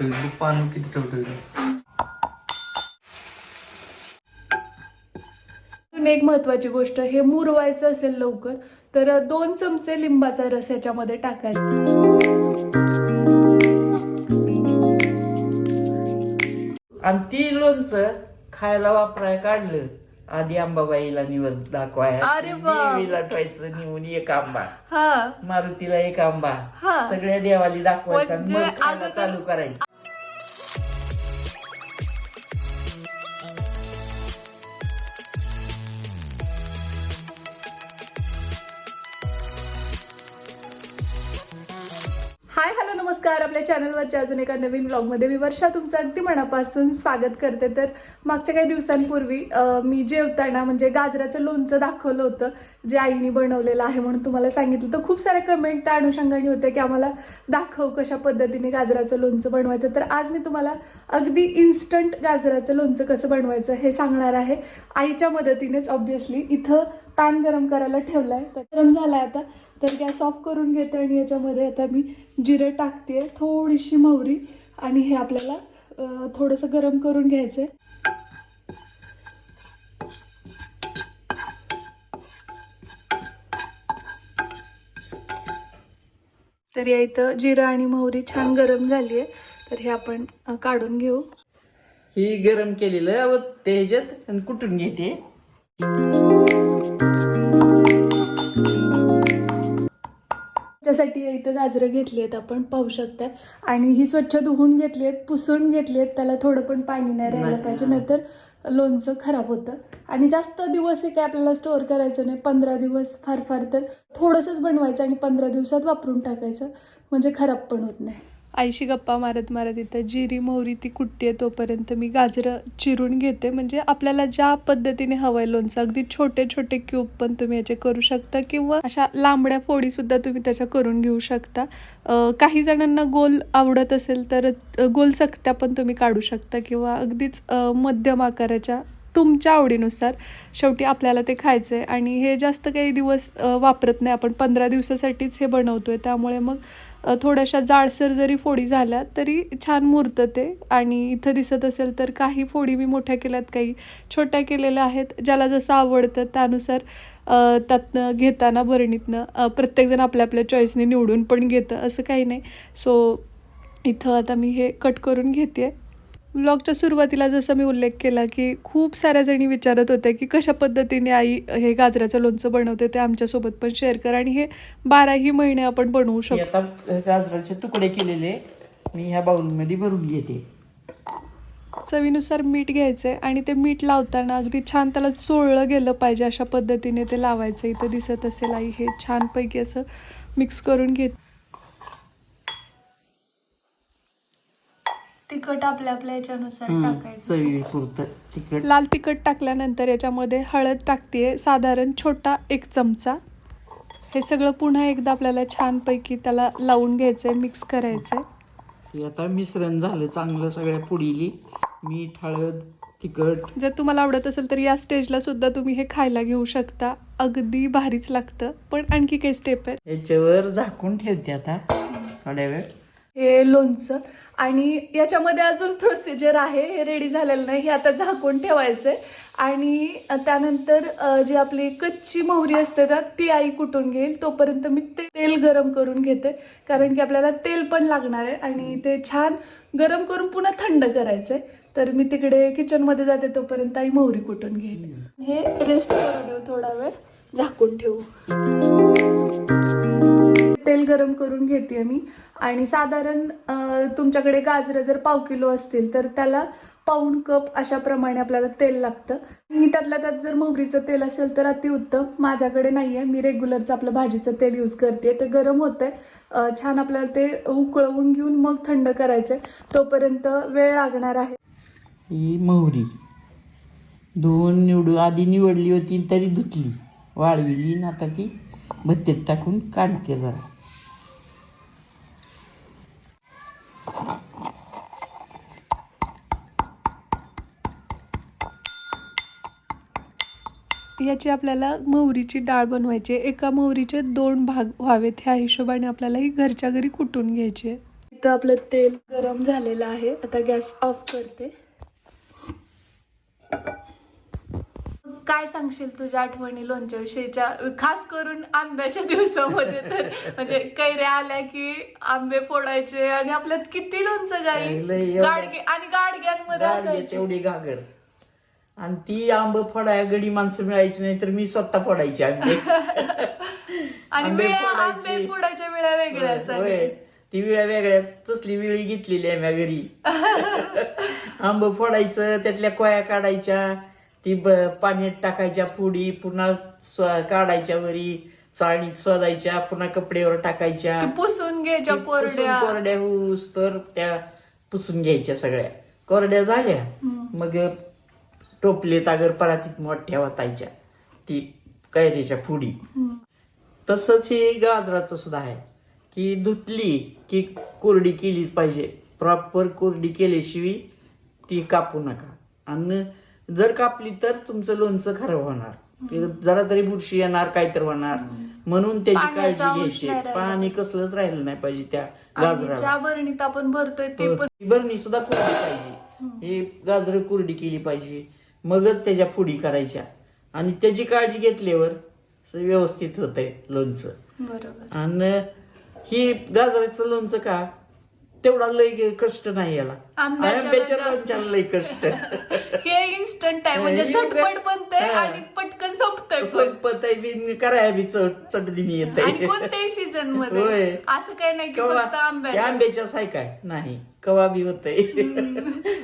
टवटवीत बघ पान किती अजून एक महत्वाची गोष्ट हे मुरवायचं असेल लवकर तर दोन चमचे लिंबाचा रस याच्यामध्ये टाकायचा. आणि ती लोणचं खायला वापराय काढलं. आधी आंबाबाईला निवड दाखवाय. अरे बाप. देवीला ठेवायचं निवून एक आंबा. हा. मारुतीला एक आंबा. हा. सगळ्या देवाली दाखवायचा आणि म्हणजे मग खायला अगोदर- चालू करायचं. हाय हॅलो नमस्कार. आपल्या चॅनलवरच्या अजून एका नवीन ब्लॉगमध्ये मी वर्षा. तुमचं अगदी मनापासून स्वागत करते. तर मागच्या काही दिवसांपूर्वी मी जेवताना म्हणजे गाजराचं लोणचं दाखवलं होतं जे आईने बनवलेलं आहे म्हणून तुम्हाला सांगितलं. तर खूप साऱ्या कमेंट त्या अनुषंगाने होत्या की आम्हाला दाखव कशा पद्धतीने गाजराचं लोणचं बनवायचं. तर आज मी तुम्हाला अगदी इन्स्टंट गाजराचं लोणचं कसं बनवायचं हे सांगणार आहे. आईच्या मदतीनेच ऑब्व्हियसली इथं पॅन गरम करायला ठेवलाय. तर गरम झालाय आता. तर गॅस ऑफ करून घेते आणि याच्यामध्ये आता मी जिरं टाकते थोडीशी मोहरी आणि हे आपल्याला थोडंसं गरम करून घ्यायचंय. तर या इथं जिरा आणि मोहरी छान गरम झाली आहे तर हे आपण काढून घेऊ. ही गरम केलेलं व त्याच्यात आणि कुठून घेते. त्याच्यासाठी या इथं गाजरं घेतली आहेत आपण पाहू शकता आणि ही स्वच्छ धुवून घेतली आहेत पुसून घेतली आहेत त्याला थोडं पण पाणी नाही राहायला नाही. पाहिजे नाहीतर लोणचं खराब होतं. आणि जास्त दिवस हे काय आपल्याला स्टोअर करायचं नाही पंधरा दिवस फार फार तर थोडंसंच बनवायचं आणि पंधरा दिवसात वापरून टाकायचं म्हणजे खराब पण होत नाही. आईशी गप्पा मारत मारत इथं जिरी मोहरी ती कुटते तोपर्यंत मी गाजरं चिरून घेते. म्हणजे आपल्याला ज्या पद्धतीने हवंय लोणचं अगदी छोटे छोटे क्यूब पण तुम्ही याचे करू शकता किंवा अशा लांबड्या फोडी सुद्धा तुम्ही त्याच्या करून घेऊ शकता. काही जणांना गोल आवडत असेल तर गोल चकत्या पण तुम्ही काढू शकता किंवा अगदीच मध्यम आकाराच्या तुमच्या आवडीनुसार शेवटी आपल्याला ते खायचं आहे आणि हे जास्त काही दिवस वापरत नाही. आपण पंधरा दिवसासाठीच हे बनवतोय. त्यामुळे मग थोड्याशा जाडसर जरी फोडी झाल्या तरी छान मुरतं ते. आणि इथं दिसत असेल तर काही फोडी मी मोठ्या केल्यात काही छोट्या केलेल्या आहेत. ज्याला जसं आवडतं त्यानुसार त्यातनं घेताना बरणीतनं प्रत्येकजण आपल्या आपल्या चॉईसने निवडून पण घेतं असं काही नाही. सो इथं आता मी हे कट करून घेते व्लॉगच्या सुरुवातीला जसं मी उल्लेख केला की खूप साऱ्या जणी विचारत होत्या की कशा पद्धतीने आई हे गाजराचं लोणचं बनवते ते आमच्यासोबत पण शेअर कर आणि हे बाराही महिने आपण बनवू हे शकतो. आता गाजराचे तुकडे केलेले मी ह्या बाउलमध्ये भरून घेते. चवीनुसार मीठ घ्यायचं आहे आणि ते मीठ लावताना अगदी छान त्याला चोळलं गेलं पाहिजे अशा पद्धतीने ते लावायचं. इथं दिसत असेल आई हे छानपैकी असं मिक्स करून घेत तिखट आपल्या आपल्या याच्यानुसार टाकायचं. तिखट. लाल तिखट टाकल्यानंतर याच्यामध्ये हळद टाकते. साधारण छोटा एक चमचा. हे सगळं पुन्हा एकदा आपल्याला छानपैकी त्याला लावून घ्यायचंय मिक्स करायचंय. हे आता मिश्रण झालं चांगलं सगळ्या पुडीली. मीठ हळद तिखट. जर तुम्हाला आवडत असेल तर या स्टेजला सुद्धा तुम्ही हे खायला घेऊ शकता. अगदी भारीच लागतं पण आणखी काही स्टेप आहेत. याच्यावर झाकून ठेवते आता. थोड्या वेळ. हे लोणचं. आणि याच्यामध्ये अजून प्रोसिजर आहे हे रेडी झालेलं नाही हे आता झाकून ठेवायचंय. आणि त्यानंतर जी आपली कच्ची मोहरी असते ना ती आई कुटून घेईल? तोपर्यंत मी ते तेल गरम करून घेते. कारण की आपल्याला तेल पण लागणार आहे आणि ते छान गरम करून पुन्हा थंड करायचंय. तर मी तिकडे किचनमध्ये जाते तोपर्यंत आई मोहरी कुटून घेईल? हे रेस्ट करू देऊ थोडा वेळ. झाकून ठेवू. तेल गरम करून घेते मी. आणि साधारण तुमच्याकडे गाजरं जर पाव किलो असतील तर त्याला पाऊण कप अशा प्रमाणे आपल्याला तेल लागतं. आणि त्यातल्या त्यात जर मोहरीचं तेल असेल तर अतिउत्तम. माझ्याकडे नाही आहे मी रेग्युलरचं आपलं भाजीचं तेल यूज करते ते गरम होतंय. छान आपल्याला ते उकळवून घेऊन मग थंड करायचंय. तोपर्यंत वेळ लागणार आहे. ही मोहरी. दोन निवडू आधी निवडली होती तरी धुतली. वाळविली आणि आता ती भत्तीत टाकून काढते जरा. याची आपल्याला मोहरीची डाळ बनवायची आहे. एका मोहरीचे दोन भाग व्हावेत. ह्या हिशोबाने आपल्याला ही घरच्या घरी कुटून घ्यायची आहे. इथं आपलं तेल गरम झालेलं आहे. आता गॅस ऑफ करते. काय सांगशील तुझ्या आठवणी लोणच्या विषयीच्या? खास करून आंब्याच्या दिवसामध्ये तर. म्हणजे कैऱ्या आल्या की आंबे फोडायचे आणि आपल्यात किती लोणचं गाई? गाडगे आणि गाडग्यांमध्ये असायचे. एवढी घागर. आणि ती आंब फोडाय गडी माणसं मिळायची नाही तर मी स्वतः फोडायची आंबे. आणि आंबे वेळा फोडायचे. आंबे फोडायच्या वेळा वेगळ्याच होय ती विळ्या वेगळ्या तसली विळी घेतलेली आहे म्या घरी. आंब फोडायचं त्यातल्या कोया काढायच्या ती ब- पाण्यात टाकायच्या फोडी पुन्हा स्व- काढायच्या वरी चाळणीत शोधायच्या पुन्हा कपड्यावर टाकायच्या. पुसून घ्यायच्या ती पुसून कोरड्या. कोरड्या होऊस तर त्या पुसून घ्यायच्या सगळ्या. कोरड्या झाल्या. मग टोपलेत अगर परातीत मोठ्या वाटायच्या ती कैरीच्या फुडी तसंच हे गाजराचं सुद्धा आहे. की धुतली की कोरडी केलीच पाहिजे. प्रॉपर कोरडी केल्याशिवाय ती कापू नका. आणि जर कापली तर तुमचं लोणचं खराब होणार. जरा तरी बुरशी येणार काय तर होणार. म्हणून त्याची काळजी घ्यायची. पाणी कसलंच राहिलं नाही पाहिजे त्या गाजराला. भरणीत आपण भरतोय ते पण ती बरणी सुद्धा कोरडी पाहिजे. हे गाजर कोरडी केली पाहिजे. मगच त्याच्या फोडी करायच्या. आणि त्याची काळजी घेतल्यावर व्यवस्थित होत आहे लोणचं. बरोबर. आणि ही गाजराचं लोणचं का तेवढा लय कष्ट नाही याला. आंब्याच्या. लोणच्याला लय कष्ट. हे इन्स्टंट आहे म्हणजे झटपट बनतंय हा. आणि पटकन संपतंय संपत आहे कराय बी चट चटदिनी येत आणि कोणत्याही सीझनमध्ये. असं काही नाही की फक्त आंब्याच्या आंब्याच्याच आहे काय? नाही. कवा बी होतंय.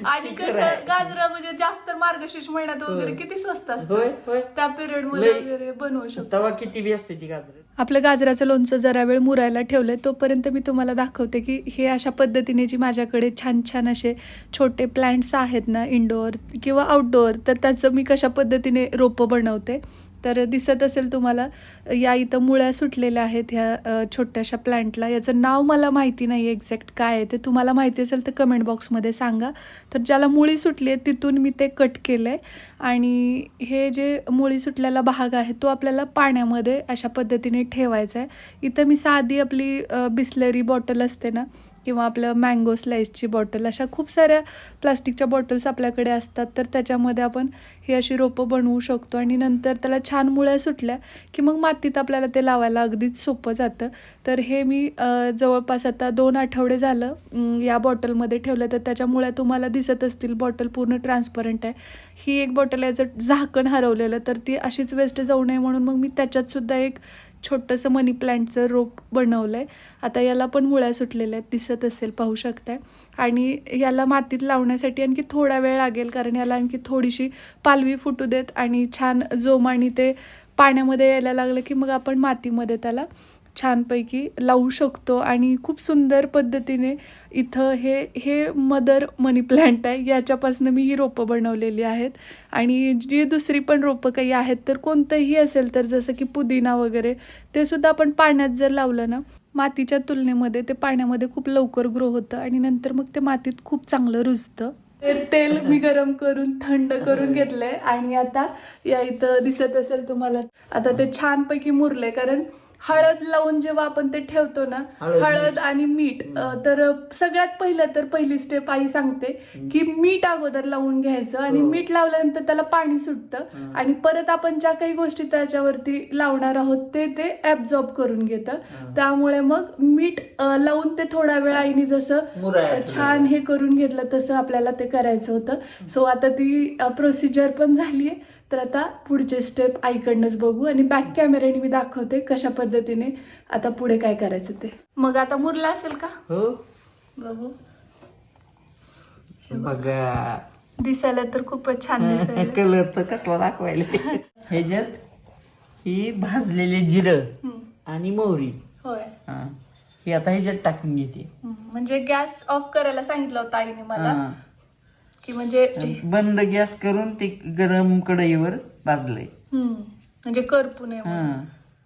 आणि कसं. गाजरा म्हणजे जास्त मार्गशीर्ष महिन्यात वगैरे किती स्वस्त असतं? होय होय. त्या पिरियडमध्ये. वगैरे बनवू शकतो. तवा किती बी असते ती गाजर. आपलं गाजराचं लोणचं जरा वेळ मुरायला ठेवलंय तोपर्यंत मी तुम्हाला दाखवते की हे अशा पद्धतीने जी माझ्याकडे छान छान असे छोटे प्लांट्स आहेत ना इंडोअर किंवा आउटडोअर तर त्याचं मी कशा पद्धतीने रोपं बनवते तर दिसत असेल तुम्हाला या इथं मुळ्या सुटलेल्या आहेत ह्या छोट्याशा प्लॅन्टला याचं नाव मला माहिती नाही एक्झॅक्ट काय आहे ते. तुम्हाला माहिती असेल तर कमेंट बॉक्समध्ये सांगा. तर ज्याला मुळी सुटली आहे तिथून मी ते कट केलं आहे आणि हे जे मुळी सुटलेला भाग आहे तो आपल्याला पाण्यामध्ये अशा पद्धतीने ठेवायचा आहे इथं मी साधी आपली बिस्लरी बॉटल असते ना किंवा आपलं मँगो स्लाईसची बॉटल अशा खूप साऱ्या प्लास्टिकच्या बॉटल्स आपल्याकडे असतात. तर त्याच्यामध्ये आपण ही अशी रोपं बनवू शकतो आणि नंतर त्याला छान मुळ्या सुटल्या की मग मातीत आपल्याला ते लावायला अगदीच सोपं जातं. तर हे मी जवळपास आता दोन आठवडे झालं या बॉटलमध्ये ठेवलं. तर त्याच्या मुळ्या तुम्हाला दिसत असतील. बॉटल पूर्ण ट्रान्सपरंट आहे. ही एक बॉटल याचं झाकण हरवलेलं. तर ती अशीच वेस्ट जाऊ नये म्हणून मग मी त्याच्यातसुद्धा एक छोटंसं मनी प्लांटचं रोप बनवलं आहे आता याला पण मुळ्या सुटलेल्या आहेत दिसत असेल पाहू शकताय. आणि याला मातीत लावण्यासाठी आणखी थोडा वेळ लागेल कारण याला आणखी थोडीशी पालवी फुटू देत आणि छान जोमाने ते पाण्यामध्ये यायला लागलं की मग आपण मातीमध्ये त्याला छानपैकी लावू शकतो आणि खूप सुंदर पद्धतीने इथं हे हे मदर मनी प्लॅन्ट आहे. याच्यापासून मी ही रोपं बनवलेली आहेत. आणि जी दुसरी पण रोपं काही आहेत तर कोणतंही असेल तर जसं की पुदिना वगैरे ते सुद्धा आपण पाण्यात जर लावलं ना मातीच्या तुलनेमध्ये ते पाण्यामध्ये खूप लवकर ग्रो होतं आणि नंतर मग ते मातीत खूप चांगलं रुजतं. ते तेल मी गरम करून थंड करून घेतलंय आणि आता या इथं दिसत असेल तुम्हाला आता ते छानपैकी मुरलंय. कारण हळद लावून जेव्हा आपण ते ठेवतो ना हळद, हळद आणि मीठ अं, तर सगळ्यात पहिलं तर पहिली स्टेप आई सांगते की मीठ अगोदर लावून घ्यायचं आणि हो. मीठ लावल्यानंतर त्याला पाणी सुटतं आणि परत आपण ज्या काही गोष्टी त्याच्यावरती लावणार आहोत ते ते ऍब्झॉर्ब करून घेतं. त्यामुळे मग मीठ अं, लावून ते थोडा वेळ आईने जसं मुराया अं, छान हे करून घेतलं तसं आपल्याला ते करायचं होतं. सो आता ती प्रोसिजर पण झाली आहे तर आता पुढचे स्टेप आईकडनंच बघू आणि बॅक कॅमेऱ्याने मी दाखवते कशा पद्धतीने आता पुढे काय करायचं ते. मग आता मुरला असेल का? हो. बघू. बघा. दिसायला तर खूपच छान दिसायला. कलर तर कसला दाखवायला. ह्याच्यात ही भाजलेले जिरं आणि मोहरी. होय. हा. ही आता ह्याच्यात टाकून घेते. म्हणजे गॅस ऑफ करायला सांगितलं होतं आईने मला. हा. की म्हणजे बंद गॅस करून ते गरम कढईवर भाजलंय. म्हणजे करपू नये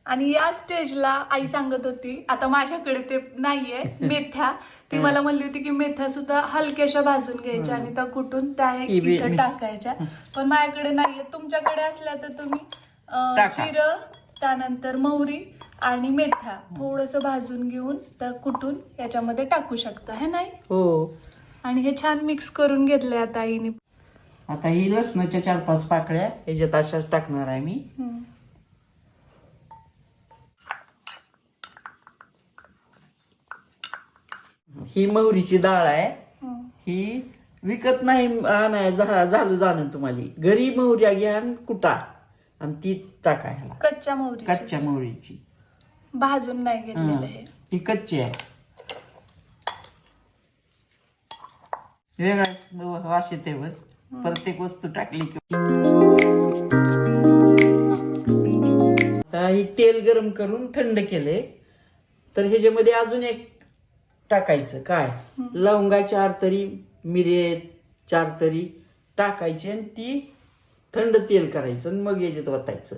आणि या स्टेजला आई सांगत होती आता माझ्याकडे ते नाहीये मेथ्या. ती मला म्हणली होती की मेथ्या सुद्धा हलक्याशा भाजून घ्यायच्या आणि त्या कुठून त्या इथं टाकायच्या. पण माझ्याकडे नाहीये. तुमच्याकडे असल्या तर तुम्ही. जिरं त्यानंतर मोहरी आणि मेथ्या थोडंसं भाजून घेऊन त्या कुटून याच्यामध्ये टाकू शकता. हे नाही? हो. आणि हे छान मिक्स करून घेतले आता आईने. आता ही लसणाच्या चार पाच पाकळ्या याच्यात अशाच टाकणार आहे मी. ही मोहरीची डाळ आहे. ही विकत नाही आणाय झालं जाणं तुम्हाला. घरी मोहऱ्या घ्या आणि कुटा. आणि ती टाका ह्याला. कच्च्या मोहरी कच्च्या मोहरीची भाजून नाही घेतलेलं हे. ही कच्ची आहे. वेगळाच वास येते वर प्रत्येक वस्तू टाकली की. आता ही तेल गरम करून थंड केले. तर ह्याच्यामध्ये अजून एक टाकायचं. काय? लवंगा चार तरी मिरे चार तरी टाकायची आणि ती थंड तेल करायचं आणि मग याच्यात ओतायचं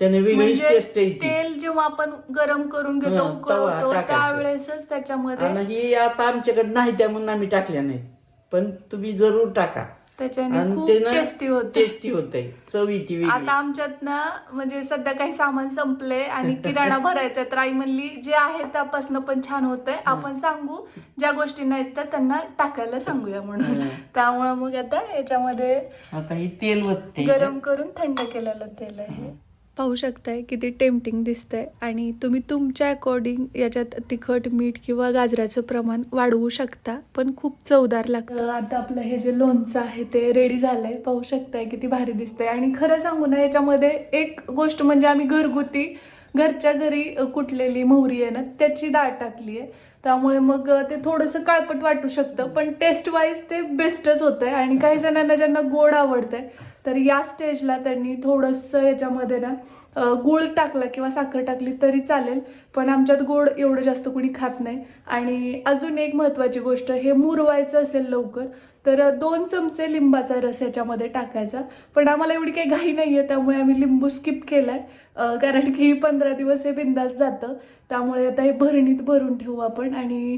त्याने म्हणजे टेस्ट येते तेल जेव्हा आपण गरम करून घेतो उकळवतो. त्यावेळेसच त्याच्यामध्ये ही आता आमच्याकडे नाही त्या म्हणून आम्ही टाकल्या नाहीत. पण तुम्ही जरूर टाका. त्याच्याने आणि खूप ते ना टेस्टी होते. टेस्टी होते चव येते वेगळी आता आमच्यात ना म्हणजे सध्या काही सामान संपले आणि किराणा भरायचा तर आई म्हणली जे आहे त्यापासून पण छान होतंय. आपण सांगू. ज्या गोष्टी नाहीत त्या त्यांना टाकायला सांगूया म्हणून. त्यामुळे मग आता याच्यामध्ये आता ही तेल वतते गरम करून थंड केलेलं तेल आहे. पाहू शकताय किती टेम्पटिंग दिसतंय. आणि तुम्ही तुमच्या अकॉर्डिंग याच्यात तिखट मीठ किंवा गाजराचं प्रमाण वाढवू शकता पण खूप चवदार लागतं. आता आपलं हे जे लोणचं आहे ते रेडी झालंय. पाहू शकताय किती भारी दिसतंय. आणि खरं सांगू ना याच्यामध्ये एक गोष्ट म्हणजे आम्ही घरगुती घरच्या घरी कुटलेली मोहरी आहे ना त्याची डाळ टाकली आहे त्यामुळे मग ते थोडंसं काळपट वाटू शकतं पण टेस्ट वाईज ते बेस्टच होतंय. आणि काही जणांना ज्यांना गोड आवडतंय तर या स्टेजला त्यांनी थोडंसं याच्यामध्ये ना गूळ टाकला किंवा साखर टाकली तरी चालेल पण आमच्यात गोड एवढं जास्त कोणी खात नाही. आणि अजून एक महत्त्वाची गोष्ट हे मुरवायचं असेल लवकर तर दोन चमचे लिंबाचा रस याच्यामध्ये टाकायचा. पण आम्हाला एवढी काही घाई नाही आहे त्यामुळे आम्ही लिंबू स्किप केला आहे कारण की पंधरा दिवस हे बिंदास जातं. त्यामुळे आता हे भरणीत भरून ठेवू आपण आणि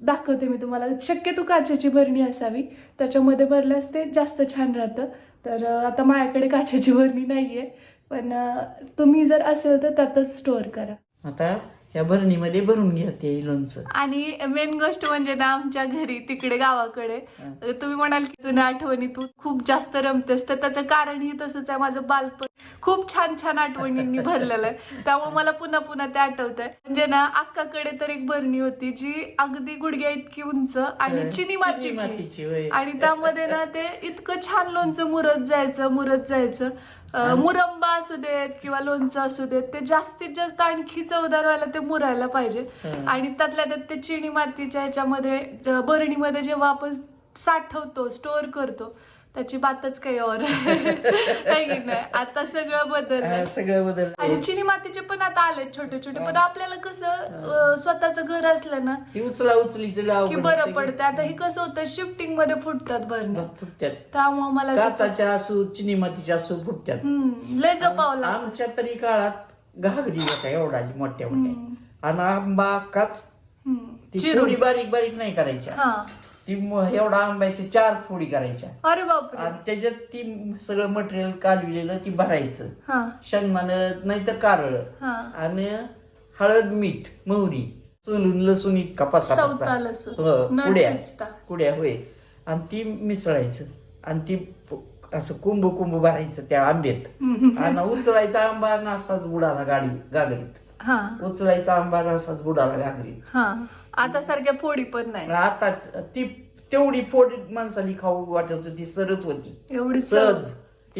दाखवते मी तुम्हाला. शक्यतो काचेची भरणी असावी. त्याच्यामध्ये भरल्यास ते जास्त छान राहतं. तर आता माझ्याकडे काचेची भरणी नाही आहे पण तुम्ही जर असेल तर त्यातच स्टोअर करा. आता ह्या भरणीमध्ये भरून घ्या ते लोणचं. आणि मेन गोष्ट म्हणजे ना आमच्या घरी तिकडे गावाकडे तुम्ही म्हणाल की जुन्या आठवणी तू खूप जास्त रमतेस तर त्याचं कारणही तसंच आहे माझं बालपण खूप छान छान आठवणींनी भरलेलं आहे. त्यामुळे मला पुन्हा पुन्हा ते आठवत आहे म्हणजे ना अक्काकडे तर एक भरणी होती जी अगदी गुडघ्या इतकी उंच आणि चिनी मातीची. आणि त्यामध्ये ना ते इतकं छान लोणचं मुरत जायचं मुरत जायचं. मुरंबा असू देत किंवा लोणचं असू देत ते जास्तीत जास्त आणखी चवदार व्हायला ते मुरायला पाहिजे. आणि त्यातल्या त्यात ते चिनी मातीच्या ह्याच्यामध्ये भरणीमध्ये जेव्हा आपण साठवतो स्टोअर करतो त्याची बातच काही और. आहे की नाही. आता सगळं बदललं. हा, सगळं बदल आणि चिनी मातीचे पण आता आले छोटे छोटे पण आपल्याला कसं स्वतःचं घर असलं ना उचला उचलीच लाव की बरं पडतं. आता हे कसं होतं शिफ्टिंगमध्ये फुटतात भरण्या फुटत्यात त्यामुळे मला काचाच्या असू चिनी मातीच्या असू फुटत्यात हम्म, लय जपावं लागतं. आमच्या तरी काळात घागरी होत्या एवढा मोठ्या मोठ्या आणि आंबा काच फोडी बारीक बारीक नाही करायच्या. ती म- एवढा आंब्याच्या चार फोडी करायच्या. अरे बापरे. आणि त्याच्यात ती सगळं मटेरियल कालविलेलं ती भरायचं. हा. शेंगदाणं नाहीतर कारळ. हा. आणि हळद मीठ मोहरी सोलून लसूण इतका पासा सवता लसूण. हो, न कुड्या चिचता. कुड्या होय. आणि ती मिसळायचं. आणि ती प- असं कुंभ कुंभ भरायचं त्या आंब्यात. आणि उचलायचा आंबा आणि असाच बुडाला गाडी गागरीत. हा. उचलायचा आंबा असाच बुडाला हा. आता सारख्या फोडी पण नाही. आता ती तेवढी फोड माणसाली खाऊ वाटत होती सरत होती. एवढी सहज.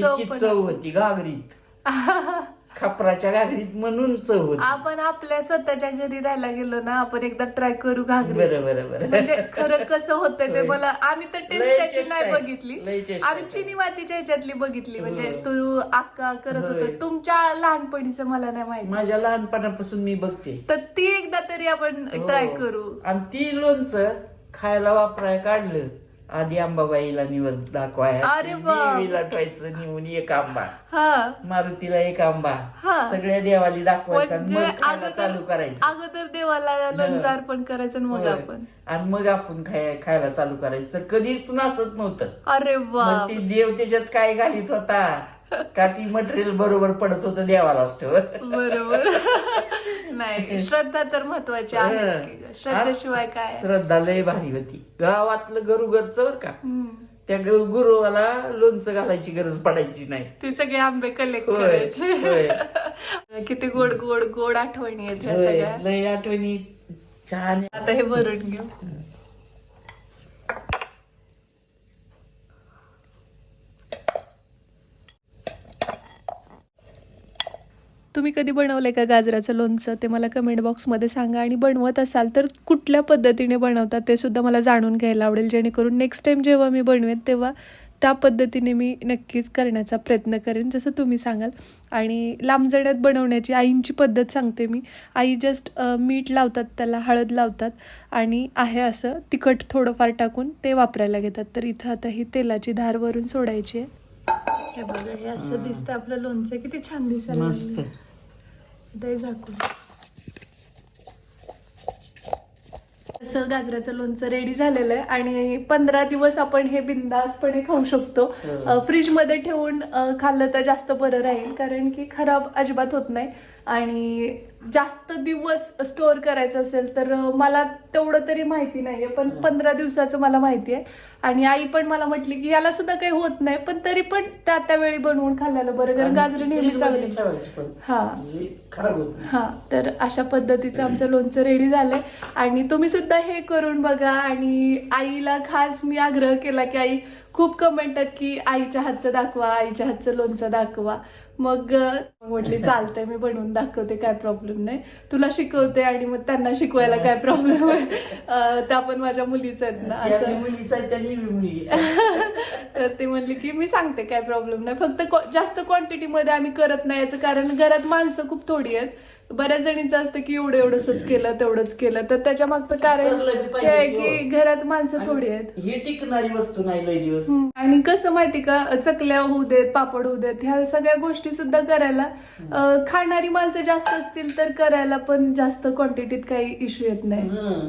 चव इतकी पण चव. होती घागरीत. खापराच्या घागरीत म्हणून चव होती आपण आपल्या स्वतःच्या घरी राहायला गेलो ना आपण एकदा ट्राय करू घागरी बरं बरं बरं म्हणजे खरं कसं होतंय ते. मला आम्ही तर टेस्ट लय त्याची taste नाही आहे. बघितली लय taste आम्ही आहे. चिनी मातीच्या ह्याच्यातली बघितली म्हणजे. तू अक्का करत होय. होत तुमच्या लहानपणीचं मला नाही माहिती माझ्या लहानपणापासून मी बघते तर ती एकदा तरी आपण हो. ट्राय करू आणि ती लोणचं खायला वापराय काढलं आधी आंबाबाईला निवड दाखवाय. अरे ठेवायचं निवून एक आंबा. हा. मारुतीला एक आंबा. सगळ्या देवाली दाखवायचं म्हणजे मग खायला चालू करायचं. अगोदर देवाला लोणचं अर्पण करायचं मग. आपण. आणि मग आपण खाय खायला चालू करायचं. तर कधीच नासत नव्हतं. अरे वा ती देव त्याच्यात काय घालीत होता? का ती मटेरियल बरोबर पडत होतं देवाला असतो. बरोबर. नाही श्रद्धा तर महत्वाची आहेच की ग. श्रद्धेशिवाय काय? श्रद्धा लय भारी होती. गावातलं गरुगरच बर का. त्या ग- गुरुवाला लोणचं घालायची गरज पडायची नाही. ते सगळे आंबे कलेक्ट होय, करायचे. किती गोड गोड गोड आठवणी आहेत ह्या होय, सगळ्या. लय आठवणी. छान. आहे. आता हे भरून घेऊ. तुम्ही कधी बनवलं आहे का गाजराचं लोणचं? ते मला कमेंट बॉक्समध्ये सांगा आणि बनवत असाल तर कुठल्या पद्धतीने बनवतात ते सुद्धा मला जाणून घ्यायला आवडेल. जेणेकरून नेक्स्ट टाईम जेव्हा मी बनवेन तेव्हा त्या पद्धतीने मी नक्कीच करण्याचा प्रयत्न करेन जसं तुम्ही सांगाल. आणि लांबजण्यात बनवण्याची आईंची पद्धत सांगते मी. आई जस्ट मीठ लावतात त्याला हळद लावतात आणि आहे असं तिखट थोडंफार टाकून ते वापरायला घेतात. तर इथं आता ही तेलाची धार वरून सोडायची आहे. हे बघा हे असं दिसतं आपलं लोणचं. किती छान दिसायला मस्त लागलंय. आता हे झाकून. असं गाजराचं लोणचं रेडी झालेलं आहे आणि पंधरा दिवस आपण हे बिंदासपणे खाऊ शकतो. अ, फ्रीजमध्ये ठेवून खाल्लं तर जास्त बरं राहील कारण की खराब अजिबात होत नाही. आणि जास्त दिवस स्टोअर करायचं असेल तर मला तेवढं तरी माहिती नाहीये. पण पंधरा दिवसाचं मला माहिती आहे. आणि आई पण मला म्हटली की याला सुद्धा काही होत नाही पण तरी पण त्या त्या वेळी बनवून खाल्ल्याला बरं. कारण गाजरं नेहमी चांगली हा. म्हणजे खराब होत नाही. हा. तर अशा पद्धतीचं आमचं लोणचं रेडी झालंय. आणि तुम्ही सुद्धा हे करून बघा. आणि आईला खास मी आग्रह केला की आई खूप कमेंट आहेत की आईच्या हातचं दाखवा आईच्या हातचं लोणचं दाखवा. मग म्हटली चालतंय मी बनवून दाखवते काय प्रॉब्लेम नाही. तुला शिकवते आणि मग त्यांना शिकवायला काय प्रॉब्लेम आहे? त्या पण माझ्या मुलीच आहेत ना असं. तर ते म्हणले की मी सांगते काय प्रॉब्लेम नाही. फक्त जास्त क्वांटिटीमध्ये आम्ही करत नाही याचं कारण घरात माणसं खूप थोडी आहेत. बऱ्याच जणींचं असतं की एवढं एवढंच केलं तेवढंच केलं तर त्याच्या मागचं कारण सरलं बी हे आहे की की. घरात माणसं थोडी आहेत ही टिकणारी वस्तू नाही लय दिवस हम्म. आणि कसं माहिती का चकल्या होऊ देत पापड होऊ देत ह्या सगळ्या गोष्टी सुद्धा करायला अं, खाणारी माणसं जास्त असतील तर करायला पण जास्त क्वांटिटीत काही इश्यू येत नाही हम्म.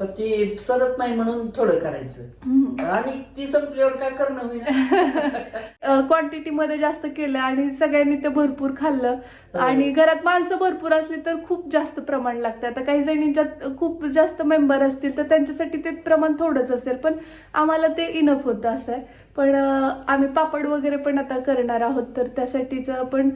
पण ती सरत नाही म्हणून थोडं करायचं. आणि ती संपल्यावर काय करणं होईल क्वांटिटी मध्ये जास्त केलं आणि सगळ्यांनी ते भरपूर खाल्लं. आणि घरात माणसं भरपूर असली तर खूप जास्त प्रमाण लागतं. आता काही जणींच्यात खूप जास्त मेंबर असतील तर त्यांच्यासाठी ते प्रमाण थोडंच असेल पण आम्हाला ते इनफ होतं असं आहे. पण आम्ही पापड वगैरे पण आता करणार आहोत तर त्यासाठीच पण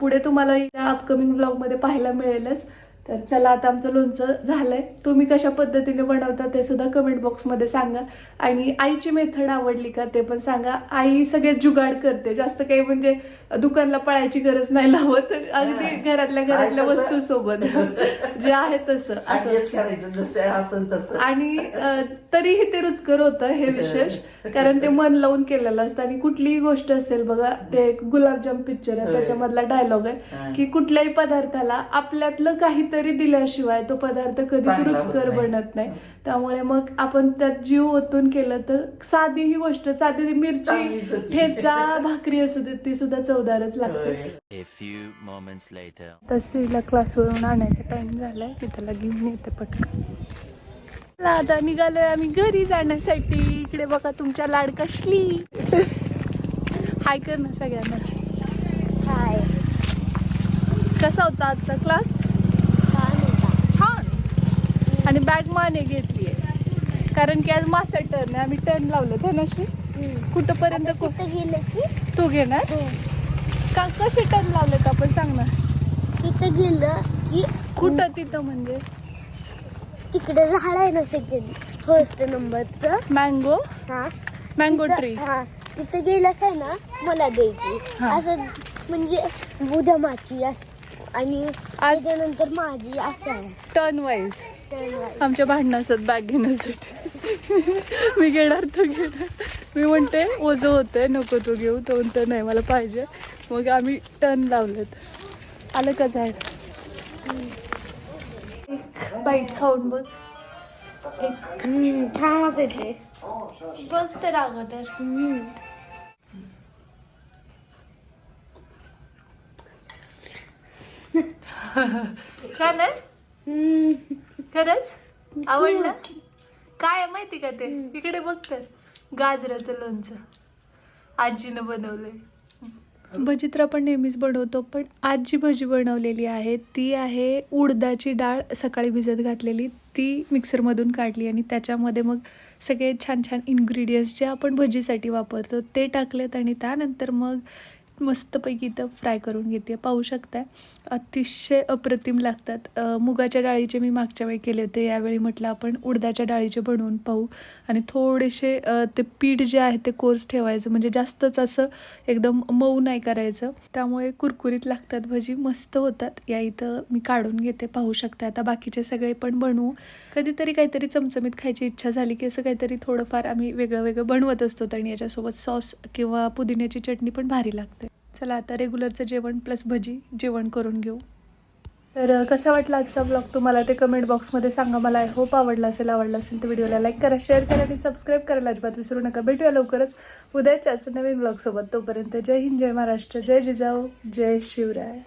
पुढे तुम्हाला अपकमिंग ब्लॉगमध्ये पाहायला मिळेलच. तर चला आता आमचं लोणचं झालंय. तुम्ही कशा पद्धतीने बनवता ते सुद्धा कमेंट बॉक्समध्ये सांगा. आणि आईची मेथड आवडली का ते पण सांगा. आई सगळे जुगाड करते. जास्त काही म्हणजे दुकानला पळायची गरज नाही लावत. अगदी घरातल्या घरातल्या आहे. वस्तू सोबत जे आहे तसं. असं आणि तरीही ते रुचकर होतं हे विशेष. कारण ते मन लावून केलेलं असतं. आणि कुठलीही गोष्ट असेल बघा ते एक गुलाबजाम पिक्चर आहे. त्याच्यामधला डायलॉग आहे. की कुठल्याही पदार्थाला आपल्यातलं काहीतरी दिल्याशिवाय तो पदार्थ कधीच रुचकर नाही. बनत नाही. त्यामुळे मग आपण त्यात जीव ओतून केलं तर साधी ही गोष्ट साधी मिरची. ठेचा भाकरी असू दे ती सुद्धा चवदारच लागते. तसेला क्लासवरून आणायचा टाइम झालाय. मी त्याला घेऊन येते पटकन. आता निघालोय आम्ही घरी जाण्यासाठी. इकडे बघा तुमच्या लाड कसली. हाय कर ना सगळ्यांना. हाय कसा होता आजचा क्लास आणि बॅग माने घेतली कारण की आज माझा टर्न आहे. आम्ही टर्न लावलं धनश्री कुठंपर्यंत को- तिथं गेलं की? तू घेणार? का कसे टर्न लावलेत आपण सांग ना. तिथं गेलं की कुठं तिथं म्हणजे? तिकडे झाड आहे ना सेकंड फर्स्ट नंबरचं मँगो हा. मँगो ट्री हा. तिथं गेलास आहे ना मला द्यायची. हा. असं म्हणजे उद्या माझी अस आणि आज- त्याच्यानंतर माझी असं आहे. टर्न वाईज आमच्या भांडणं असतात बॅग घेण्यासाठी. मी घेणार तू घेणार. मी म्हणते ओझं होतंय नको तू घेऊ तो म्हणतो नाही मला पाहिजे. मग आम्ही टर्न लावलेत. आलं का झाड? एक बाईट खाऊन बघ. एक येते. बघ तर अगोदर. छान आहे? खरंच? आवडलं? काय आहे माहिती का ते? इकडे बघ तर. गाजराचं लोणचं. आजीनं बनवलंय. भजी तर आपण नेहमीच बनवतो पण आज जी भजी बनवलेली आहे. ती आहे उडदाची डाळ सकाळी भिजत घातलेली. ती मिक्सरमधून काढली आणि त्याच्यामध्ये मग सगळे छान छान इन्ग्रेडियंट्स जे आपण भजीसाठी वापरतो ते टाकलेत आणि त्यानंतर मग मस्तपैकी इथं फ्राय करून घेते. पाहू शकताय अतिशय अप्रतिम लागतात. मुगाच्या डाळीचे मी मागच्या वेळी केले होते यावेळी म्हटलं आपण उडदाच्या डाळीचे बनवून पाहू. आणि थोडेसे ते पीठ जे आहे ते कोर्स ठेवायचं म्हणजे जास्तच असं एकदम मऊ नाही करायचं. त्यामुळे कुरकुरीत लागतात भजी मस्त होतात. या इथं मी काढून घेते पाहू शकता आता बाकीचे सगळे पण बनवू. कधीतरी काहीतरी चमचमीत खायची इच्छा झाली की असं काहीतरी थोडंफार आम्ही वेगळं वेगळं बनवत असतो. आणि याच्यासोबत सॉस किंवा पुदिन्याची चटणी पण भारी लागते. चला आता रेग्युलरचं जेवण प्लस भजी जेवण करून घेऊ. तर कसा वाटला आजचा ब्लॉग तुम्हाला? ते कमेंट बॉक्समध्ये सांगा मला. आय होप आवडला असेल आवडला असेल तर व्हिडिओला लाईक करा शेअर करा आणि सबस्क्राईब करायला अजिबात विसरू नका. भेटूया लवकरच उद्याच्याच नवीन ब्लॉगसोबत तोपर्यंत जय हिंद जय महाराष्ट्र जय जिजाऊ जय शिवराय.